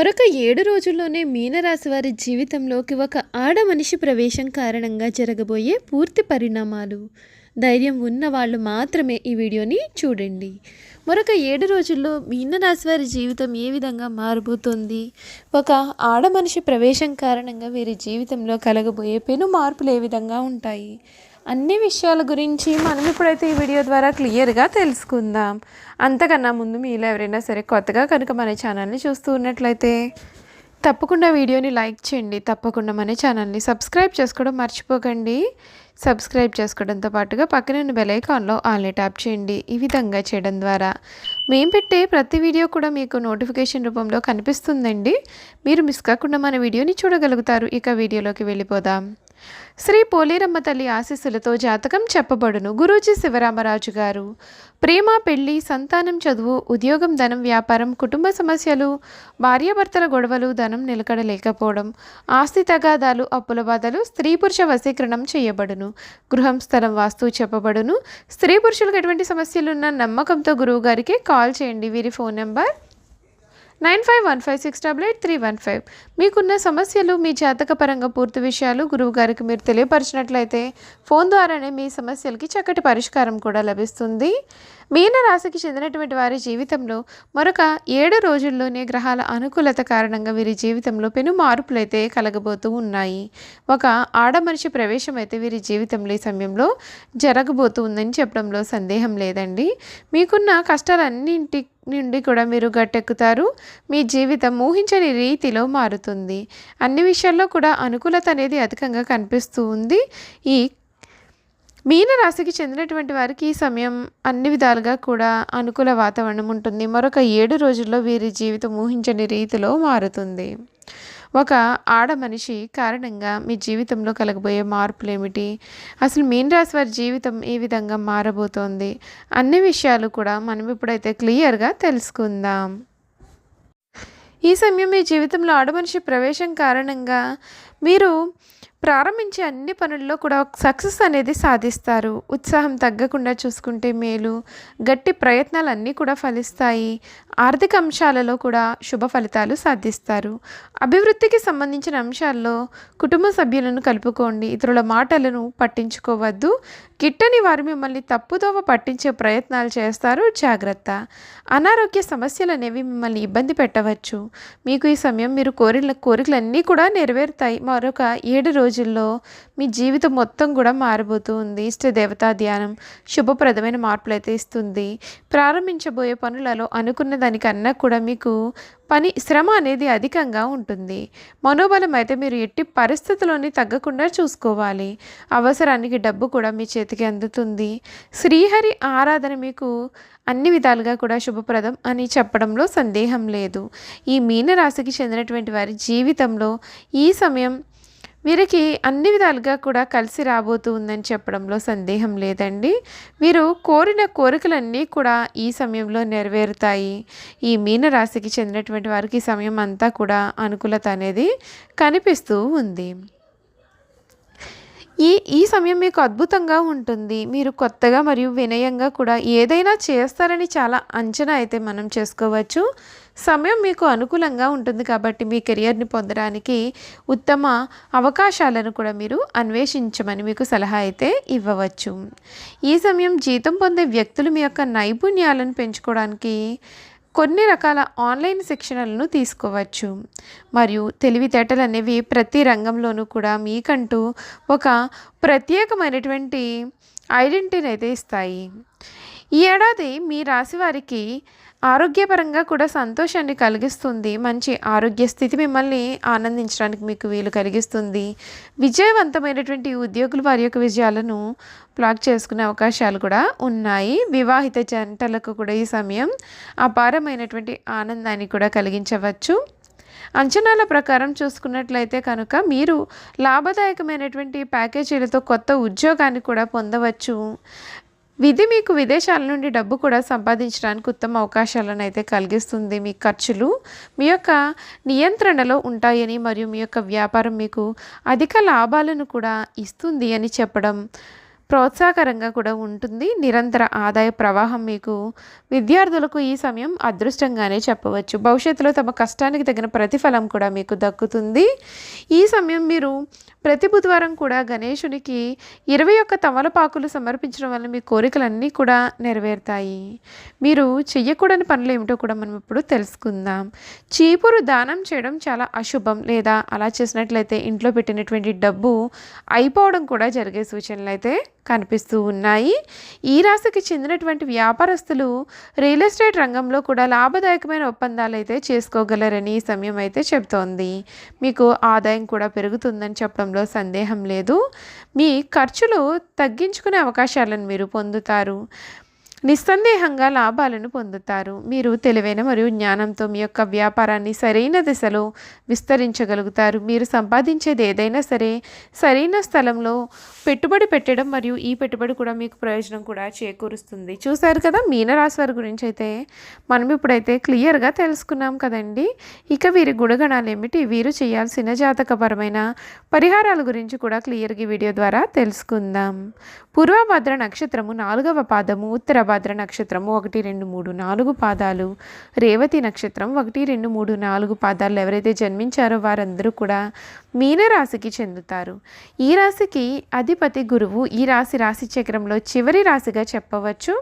మరొక ఏడు రోజుల్లోనే మీనరాశి వారి జీవితంలోకి ఒక ఆడ మనిషి ప్రవేశం కారణంగా జరగబోయే పూర్తి పరిణామాలు. ధైర్యం ఉన్న వాళ్ళు మాత్రమే ఈ వీడియోని చూడండి. మరొక ఏడు రోజుల్లో మీనరాశి వారి జీవితం ఏ విధంగా మారబోతోంది? ఒక ఆడ మనిషి ప్రవేశం కారణంగా వీరి జీవితంలో కలగబోయే పెను మార్పులు ఏ విధంగా ఉంటాయి? అన్ని విషయాల గురించి మనం ఇప్పుడైతే ఈ వీడియో ద్వారా క్లియర్గా తెలుసుకుందాం. అంతకన్నా ముందు మీలో ఎవరైనా సరే కొత్తగా కనుక మన ఛానల్ని చూస్తూ ఉన్నట్లయితే తప్పకుండా వీడియోని లైక్ చేయండి. తప్పకుండా మన ఛానల్ని సబ్స్క్రైబ్ చేసుకోవడం మర్చిపోకండి. సబ్స్క్రైబ్ చేసుకోవడంతో పాటుగా పక్కన బెలైకాన్లో ఆల్ని ట్యాప్ చేయండి. ఈ విధంగా చేయడం ద్వారా మేము పెట్టే ప్రతి వీడియో కూడా మీకు నోటిఫికేషన్ రూపంలో కనిపిస్తుందండి. మీరు మిస్ కాకుండా మన వీడియోని చూడగలుగుతారు. ఇక వీడియోలోకి వెళ్ళిపోదాం. శ్రీ పోలేరమ్మ తల్లి ఆశీస్సులతో జాతకం చెప్పబడును. గురూజీ శివరామరాజు గారు ప్రేమ పెళ్ళి సంతానం చదువు ఉద్యోగం ధనం వ్యాపారం కుటుంబ సమస్యలు భార్యాభర్తల గొడవలు ధనం నిలకడలేకపోవడం ఆస్తి తగాదాలు అప్పుల బాధలు స్త్రీ పురుష వశీకరణం చేయబడును. గృహం స్థలం వాస్తు చెప్పబడును. స్త్రీ పురుషులకు ఎటువంటి సమస్యలున్న నమ్మకంతో గురువు గారికి కాల్ చేయండి. వీరి phone number nine five one five six double eight three one five. మీకున్న సమస్యలు మీ జాతకపరంగా పూర్తి విషయాలు గురువు గారికి మీరు తెలియపరిచినట్లయితే ఫోన్ ద్వారానే మీ సమస్యలకి చక్కటి పరిష్కారం కూడా లభిస్తుంది. మీన రాశికి చెందినటువంటి వారి జీవితంలో మరొక ఏడు రోజుల్లోనే గ్రహాల అనుకూలత కారణంగా వీరి జీవితంలో పెను మార్పులైతే కలగబోతూ ఉన్నాయి. ఒక ఆడమనిషి ప్రవేశం అయితే వీరి జీవితంలో ఈ సమయంలో జరగబోతూ ఉందని చెప్పడంలో సందేహం లేదండి. మీకున్న కష్టాలన్నింటి నుండి కూడా మీరు గట్టెక్కుతారు. మీ జీవితం ఊహించని రీతిలో మారుతుంది. అన్ని విషయాల్లో కూడా అనుకూలత అనేది అధికంగా కనిపిస్తూ ఉంది. ఈ మీనరాశికి చెందినటువంటి వారికి ఈ సమయం అన్ని విధాలుగా కూడా అనుకూల వాతావరణం ఉంటుంది. మరొక ఏడు రోజుల్లో వీరి జీవితం ఊహించని రీతిలో మారుతుంది. ఒక ఆడ మనిషి కారణంగా మీ జీవితంలో కలగబోయే మార్పులు ఏమిటి అసలు మీనరాశి వారి జీవితం ఏ విధంగా మారబోతోంది? అన్ని విషయాలు కూడా మనం ఇప్పుడైతే క్లియర్గా తెలుసుకుందాం. ఈ సమయం మీ జీవితంలో ఆడమనిషి ప్రవేశం కారణంగా మీరు ప్రారంభించే అన్ని పనుల్లో కూడా సక్సెస్ అనేది సాధిస్తారు. ఉత్సాహం తగ్గకుండా చూసుకుంటే మేలు గట్టి ప్రయత్నాలు అన్నీ కూడా ఫలిస్తాయి. ఆర్థిక అంశాలలో కూడా శుభ ఫలితాలు సాధిస్తారు. అభివృద్ధికి సంబంధించిన అంశాల్లో కుటుంబ సభ్యులను కలుపుకోండి. ఇతరుల మాటలను పట్టించుకోవద్దు. గిట్టని వారు మిమ్మల్ని తప్పుదోవ పట్టించే ప్రయత్నాలు చేస్తారు. జాగ్రత్త. అనారోగ్య సమస్యలు అనేవి మిమ్మల్ని ఇబ్బంది పెట్టవచ్చు. మీకు ఈ సమయం మీరు కోరిన కోరికలన్నీ కూడా నెరవేరుతాయి. మరొక ఏడు రోజుల్లో మీ జీవితం మొత్తం కూడా మారిపోతూ ఉంది. ఇష్ట దేవతా ధ్యానం శుభప్రదమైన మార్పులు అయితే ఇస్తుంది. ప్రారంభించబోయే పనులలో అనుకున్న దానికన్నా కూడా మీకు పని శ్రమ అనేది అధికంగా ఉంటుంది. మనోబలం అయితే మీరు ఎట్టి పరిస్థితుల్లోని తగ్గకుండా చూసుకోవాలి. అవసరానికి డబ్బు కూడా మీ చేతికి అందుతుంది. శ్రీహరి ఆరాధన మీకు అన్ని విధాలుగా కూడా శుభప్రదం అని చెప్పడంలో సందేహం లేదు. ఈ మీనరాశికి చెందినటువంటి వారి జీవితంలో ఈ సమయం వీరికి అన్ని విధాలుగా కూడా కలిసి రాబోతూ ఉందని చెప్పడంలో సందేహం లేదండి. వీరు కోరిన కోరికలన్నీ కూడా ఈ సమయంలో నెరవేరుతాయి. ఈ మీనరాశికి చెందినటువంటి వారికి సమయం అంతా కూడా అనుకూలత అనేది కనిపిస్తూ ఉంది. ఈ ఈ సమయం మీకు అద్భుతంగా ఉంటుంది. మీరు కొత్తగా మరియు వినయంగా కూడా ఏదైనా చేస్తారని చాలా అంచనా అయితే మనం చేసుకోవచ్చు. సమయం మీకు అనుకూలంగా ఉంటుంది కాబట్టి మీ కెరియర్ని పొందడానికి ఉత్తమ అవకాశాలను కూడా మీరు అన్వేషించమని మీకు సలహా అయితే ఇవ్వవచ్చు. ఈ సమయం జీతం పొందే వ్యక్తులు మీ యొక్క నైపుణ్యాలను పెంచుకోవడానికి కొన్ని రకాల ఆన్లైన్ శిక్షణలను తీసుకోవచ్చు. మరియు తెలివితేటలు అనేవి ప్రతి రంగంలోనూ కూడా మీకంటూ ఒక ప్రత్యేకమైనటువంటి ఐడెంటిటీని అయితే ఇస్తాయి. ఈ ఏడాది మీ రాశి వారికి ఆరోగ్యపరంగా కూడా సంతోషాన్ని కలిగిస్తుంది. మంచి ఆరోగ్య స్థితి మిమ్మల్ని ఆనందించడానికి మీకు వీలు కలిగిస్తుంది. విజయవంతమైనటువంటి ఉద్యోగులు వారి యొక్క విజయాలను ప్లాక్ చేసుకునే అవకాశాలు కూడా ఉన్నాయి. వివాహిత జంటలకు కూడా ఈ సమయం అపారమైనటువంటి ఆనందాన్ని కూడా కలిగించవచ్చు. అంచనాల ప్రకారం చూసుకున్నట్లయితే కనుక మీరు లాభదాయకమైనటువంటి ప్యాకేజీలతో కొత్త ఉద్యోగాన్ని కూడా పొందవచ్చు. విధి మీకు విదేశాల నుండి డబ్బు కూడా సంపాదించడానికి ఉత్తమ అవకాశాలను అయితే కలిగిస్తుంది. మీ ఖర్చులు మీ యొక్క నియంత్రణలో ఉంటాయని మరియు మీ యొక్క వ్యాపారం మీకు అధిక లాభాలను కూడా ఇస్తుంది అని చెప్పడం ప్రోత్సాహకరంగా కూడా ఉంటుంది. నిరంతర ఆదాయ ప్రవాహం మీకు విద్యార్థులకు ఈ సమయం అదృష్టంగానే చెప్పవచ్చు. భవిష్యత్తులో తమ కష్టానికి తగిన ప్రతిఫలం కూడా మీకు దక్కుతుంది. ఈ సమయం మీరు ప్రతి బుధవారం కూడా గణేశునికి ఇరవై ఒక్క తమలపాకులు సమర్పించడం వల్ల మీ కోరికలన్నీ కూడా నెరవేరుతాయి. మీరు చెయ్యకూడని పనులు ఏమిటో కూడా మనం ఇప్పుడు తెలుసుకుందాం. చీపురు దానం చేయడం చాలా అశుభం. లేదా అలా చేసినట్లయితే ఇంట్లో పెట్టినటువంటి డబ్బు అయిపోవడం కూడా జరిగే సూచనలు అయితే కనిపిస్తూ ఉన్నాయి. ఈ రాశికి చెందినటువంటి వ్యాపారస్తులు రియల్ ఎస్టేట్ రంగంలో కూడా లాభదాయకమైన ఒప్పందాలు అయితే చేసుకోగలరని ఈ సమయం అయితే చెబుతోంది. మీకు ఆదాయం కూడా పెరుగుతుందని చెప్పడంలో సందేహం లేదు. మీ ఖర్చులు తగ్గించుకునే అవకాశాలను మీరు పొందుతారు. నిస్సందేహంగా లాభాలను పొందుతారు. మీరు తెలివైన మరియు జ్ఞానంతో మీ యొక్క వ్యాపారాన్ని సరైన దిశలో విస్తరించగలుగుతారు. మీరు సంపాదించేది ఏదైనా సరే సరైన స్థలంలో పెట్టుబడి పెట్టడం మరియు ఈ పెట్టుబడి కూడా మీకు ప్రయోజనం కూడా చేకూరుస్తుంది. చూసారు కదా మీనరాశి వారి గురించి అయితే మనం ఇప్పుడైతే క్లియర్గా తెలుసుకున్నాం కదండి. ఇక వీరి గుణగణాలు ఏమిటి? వీరు చేయాల్సిన జాతకపరమైన పరిహారాల గురించి కూడా క్లియర్గా వీడియో ద్వారా తెలుసుకుందాం. పూర్వభద్ర నక్షత్రము నాలుగవ పాదము ఉత్తర ఉత్తరభద్ర నక్షత్రము ఒకటి రెండు మూడు నాలుగు పాదాలు. రేవతి నక్షత్రం ఒకటి రెండు మూడు నాలుగు పాదాలు. ఎవరైతే జన్మించారో వారందరూ కూడా మీనరాశికి చెందుతారు. ఈ రాశికి అధిపతి గురువు ఈ రాశి రాశి చక్రంలో చివరి రాశిగా చెప్పవచ్చు.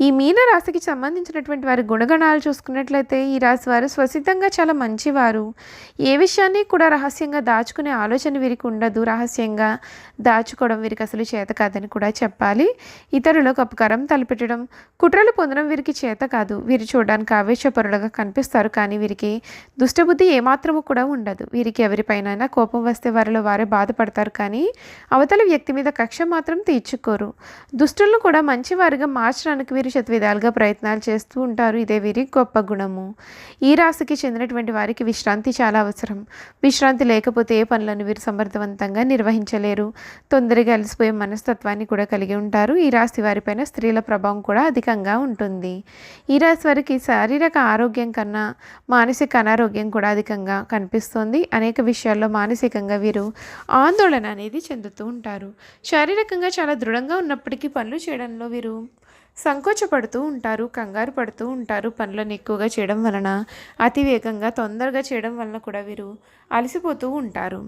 ఈ మీనరాశికి సంబంధించినటువంటి వారి గుణగణాలు చూసుకున్నట్లయితే ఈ రాశి వారు స్వసిద్ధంగా చాలా మంచివారు. ఏ విషయాన్ని కూడా రహస్యంగా దాచుకునే ఆలోచన వీరికి ఉండదు. రహస్యంగా దాచుకోవడం వీరికి అసలు చేత కాదని కూడా చెప్పాలి. ఇతరులకు అపకారం తలపెట్టడం కుట్రలు పొందడం వీరికి చేత కాదు. వీరు చూడడానికి ఆవేశపరులుగా కనిపిస్తారు. కానీ వీరికి దుష్టబుద్ధి ఏమాత్రము కూడా ఉండదు. వీరికి ఎవరిపైనైనా కోపం వస్తే వారిలో వారే బాధపడతారు. కానీ అవతల వ్యక్తి మీద కక్ష మాత్రం తీర్చుకోరు. దుష్టులను కూడా మంచివారిగా మార్చడానికి వీరు శతవిధాలుగా ప్రయత్నాలు చేస్తూ ఉంటారు. ఇదే వీరి గొప్ప గుణము. ఈ రాశికి చెందినటువంటి వారికి విశ్రాంతి చాలా అవసరం. విశ్రాంతి లేకపోతే ఏ పనులను వీరు సమర్థవంతంగా నిర్వహించలేరు. తొందరగా అలసిపోయే మనస్తత్వాన్ని కూడా కలిగి ఉంటారు. ఈ రాశి వారిపైన స్త్రీల ప్రభావం కూడా అధికంగా ఉంటుంది. ఈ రాశి వారికి శారీరక ఆరోగ్యం కన్నా మానసిక అనారోగ్యం కూడా అధికంగా కనిపిస్తుంది. అనేక విషయాల్లో మానసికంగా వీరు ఆందోళన అనేది చెందుతూ ఉంటారు. శారీరకంగా చాలా దృఢంగా ఉన్నప్పటికీ పనులు చేయడంలో వీరు సంకోచపడుతూ ఉంటారు కంగారు పడుతూ ఉంటారు పనులను ఎక్కువగా చేయడం వలన అతి వేగంగా తొందరగా చేయడం వలన కూడా వీరు అలసిపోతూ ఉంటారు.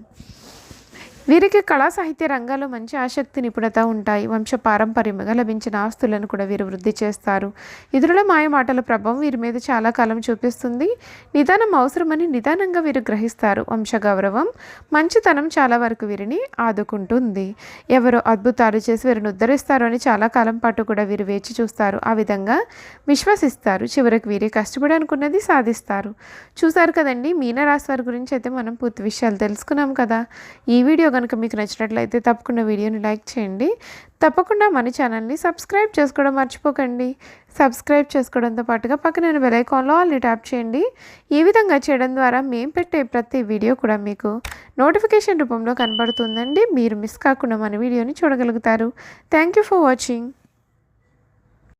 వీరికి కళా సాహిత్య రంగాల్లో మంచి ఆసక్తి నిపుణత ఉంటాయి. వంశ పారంపర్యంగా లభించిన ఆస్తులను కూడా వీరు వృద్ధి చేస్తారు. ఇతరుల మాయమాటల ప్రభావం వీరి మీద చాలా కాలం చూపిస్తుంది. నిదానం అవసరమని నిదానంగా వీరు గ్రహిస్తారు. వంశ గౌరవం మంచితనం చాలా వరకు వీరిని ఆదుకుంటుంది. ఎవరో అద్భుతాలు చేసి వీరిని ఉద్ధరిస్తారు అని చాలా కాలం పాటు కూడా వీరు వేచి చూస్తారు. ఆ విధంగా విశ్వసిస్తారు. చివరికి వీరే కష్టపడి అనుకున్నది సాధిస్తారు. చూశారు కదండి మీనరాశి వారి గురించి అయితే మనం పూర్తి విషయాలు తెలుసుకున్నాం కదా. ఈ వీడియో కనుక మీకు నచ్చినట్లయితే తప్పకుండా వీడియోని లైక్ చేయండి. తప్పకుండా మన ఛానల్ని సబ్స్క్రైబ్ చేసుకోవడం మర్చిపోకండి. సబ్స్క్రైబ్ చేసుకోవడంతో పాటుగా పక్కన బెల్ ఐకాన్లో ఆల్ని ట్యాప్ చేయండి. ఈ విధంగా చేయడం ద్వారా మేము పెట్టే ప్రతి వీడియో కూడా మీకు నోటిఫికేషన్ రూపంలో కనబడుతుందండి. మీరు మిస్ కాకుండా మన వీడియోని చూడగలుగుతారు. Thank you for watching.